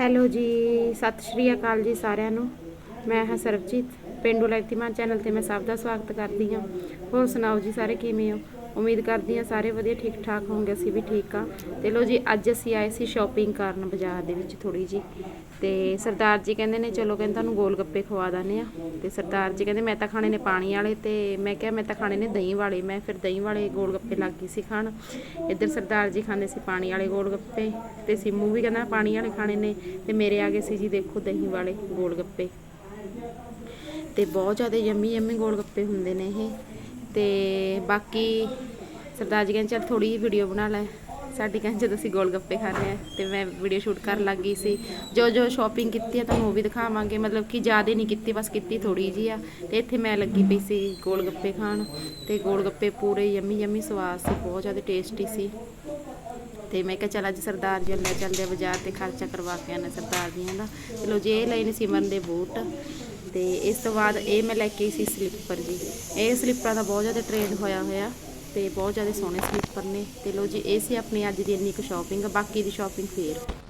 Hello ਜੀ, ਸਤਿ ਸ਼੍ਰੀ ਅਕਾਲ ਜੀ ਸਾਰਿਆਂ ਨੂੰ। ਮੈਂ ਹਾਂ ਸਰਬਜੀਤ, ਪਿੰਡੂ ਲਾਈਵ ਤਿਮਾਨ ਚੈਨਲ ਤੇ ਮੈਂ ਸਭ ਦਾ ਸਵਾਗਤ ਕਰਦੀ ਹਾਂ। ਹੋਰ ਸੁਣਾਓ ਜੀ ਸਾਰੇ ਕਿਵੇਂ ਹੋ? ਉਮੀਦ ਕਰਦੀ ਹਾਂ ਸਾਰੇ ਵਧੀਆ ਠੀਕ ਠਾਕ ਹੋਣਗੇ, ਅਸੀਂ ਵੀ ਠੀਕ ਆ ਤੇ ਲੋ ਜੀ, ਅੱਜ ਅਸੀਂ ਆਏ ਸੀ ਸ਼ਾਪਿੰਗ ਕਰਨ ਬਾਜ਼ਾਰ ਦੇ ਵਿੱਚ ਥੋੜੀ ਜੀ ਤੇ ਸਰਦਾਰ ਜੀ ਕਹਿੰਦੇ ਨੇ, ਚਲੋ ਕਹਿੰਦੇ ਤੁਹਾਨੂੰ ਗੋਲ ਗੱਪੇ ਖਵਾ ਦਾਨੇ ਆ ਤੇ ਸਰਦਾਰ ਜੀ ਕਹਿੰਦੇ, ਮੈਂ ਤਾਂ ਖਾਣੇ ਨੇ ਪਾਣੀ ਵਾਲੇ। ਤੇ ਮੈਂ ਕਿਹਾ, ਮੈਂ ਤਾਂ ਖਾਣੇ ਨੇ ਦਹੀਂ ਵਾਲੇ। ਮੈਂ ਫਿਰ ਦਹੀਂ ਵਾਲੇ ਗੋਲ ਗੱਪੇ ਲੱਗ ਗਈ ਸੀ ਖਾਣ। ਇੱਧਰ ਸਰਦਾਰ ਜੀ ਖਾਂਦੇ ਸੀ ਪਾਣੀ ਵਾਲੇ ਗੋਲ ਗੱਪੇ ਤੇ ਸਿੰਮੂ ਵੀ ਕਹਿੰਦਾ, ਪਾਣੀ ਵਾਲੇ ਖਾਣੇ ਨੇ। ਤੇ ਮੇਰੇ ਆ ਗਏ ਸੀ ਜੀ, ਦੇਖੋ ਦਹੀਂ ਵਾਲੇ ਗੋਲ ਗੱਪੇ। ਤੇ ਬਹੁਤ ਜ਼ਿਆਦਾ ਯੰਮੀ ਯੰਮੀ ਗੋਲ ਗੱਪੇ ਹੁੰਦੇ ਨੇ ਇਹ। ਤੇ ਬਾਕੀ ਸਰਦਾਰ ਜੀ ਕਹਿੰਦੇ ਚੱਲ ਥੋੜੀ ਜਿਹੀ ਵੀਡੀਓ ਬਣਾ ਲੈ। ਸਾਡੀ ਕਹਿੰਦੇ ਜਦੋਂ ਅਸੀਂ ਗੋਲ ਗੱਪੇ ਖਾ ਰਹੇ ਆ ਤੇ ਮੈਂ ਵੀਡੀਓ ਸ਼ੂਟ ਕਰਨ ਲੱਗ ਗਈ ਸੀ। ਜੋ ਜੋ ਸ਼ਾਪਿੰਗ ਕੀਤੀ ਹੈ ਤੁਹਾਨੂੰ ਉਹ ਵੀ ਦਿਖਾਵਾਂਗੇ। ਮਤਲਬ ਕਿ ਜ਼ਿਆਦਾ ਨਹੀਂ ਕੀਤੀ, ਬਸ ਕੀਤੀ ਥੋੜੀ ਜੀ ਆ। ਤੇ ਇੱਥੇ ਮੈਂ ਲੱਗੀ ਪਈ ਸੀ ਗੋਲ ਗੱਪੇ ਖਾਣ ਤੇ ਗੋਲ ਗੱਪੇ ਪੂਰੇ ਯਮੀ ਯੰਮੀ ਸਵਾਦ ਸੀ, ਬਹੁਤ ਜ਼ਿਆਦਾ ਟੇਸਟੀ ਸੀ। ਤੇ ਮੈਂ ਕਿਹਾ ਚੱਲ ਅੱਜ ਸਰਦਾਰ ਜੀ ਲੈ ਚੱਲਦੇ ਬਾਜ਼ਾਰ ਤੇ ਖਰਚਾ ਕਰਵਾ ਕੇ ਆਣਾ ਸਰਦਾਰ ਜੀਆਂ ਦਾ। ਚਲੋ ਜੇ ਇਹ ਲਏ ਨੇ ਸਿਮਰਨ ਦੇ ਬੂਟ। ਤੇ ਇਸ ਤੋਂ ਬਾਅਦ ਇਹ ਮੈਂ ਲੈ ਕੇ ਆਈ ਸੀ ਸਲੀਪਰ ਜੀ। ਇਹ ਸਲੀਪਰਾਂ ਦਾ ਬਹੁਤ ਜ਼ਿਆਦਾ ਟ੍ਰੇਂਡ ਹੋਇਆ ਹੋਇਆ ਤੇ ਬਹੁਤ ਜ਼ਿਆਦਾ ਸੋਹਣੇ ਸਲੀਪਰ ਨੇ। ਤੇ ਲੋ ਜੀ, ਇਹ ਸੀ ਆਪਣੀ ਅੱਜ ਦੀ ਇੰਨੀ ਕੁ ਸ਼ਾਪਿੰਗ ਬਾਕੀ ਦੀ ਸ਼ਾਪਿੰਗ ਫੇਰ।